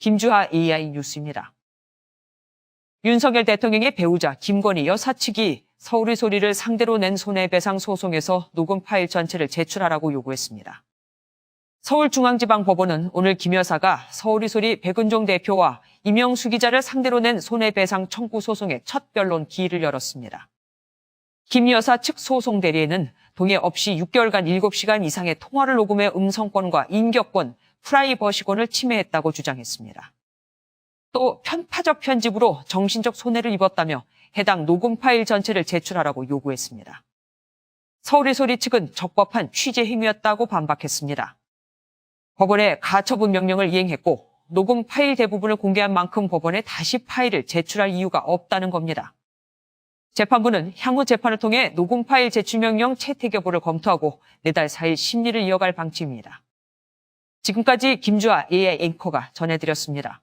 김주하 AI 뉴스입니다. 윤석열 대통령의 배우자 김건희 여사 측이 서울의 소리를 상대로 낸 손해배상 소송에서 녹음 파일 전체를 제출하라고 요구했습니다. 서울중앙지방법원은 오늘 김 여사가 서울의 소리 백은종 대표와 이명수 기자를 상대로 낸 손해배상 청구 소송의 첫 변론 기일을 열었습니다. 김 여사 측 소송 대리에는 동의 없이 6개월간 7시간 이상의 통화를 녹음해 음성권과 인격권, 프라이버시권을 침해했다고 주장했습니다. 또 편파적 편집으로 정신적 손해를 입었다며 해당 녹음 파일 전체를 제출하라고 요구했습니다. 서울의 소리 측은 적법한 취재 행위였다고 반박했습니다. 법원의 가처분 명령을 이행했고 녹음 파일 대부분을 공개한 만큼 법원에 다시 파일을 제출할 이유가 없다는 겁니다. 재판부는 향후 재판을 통해 녹음 파일 제출 명령 채택 여부를 검토하고 내달 4일 심리를 이어갈 방침입니다. 지금까지 김주아 AI 앵커가 전해드렸습니다.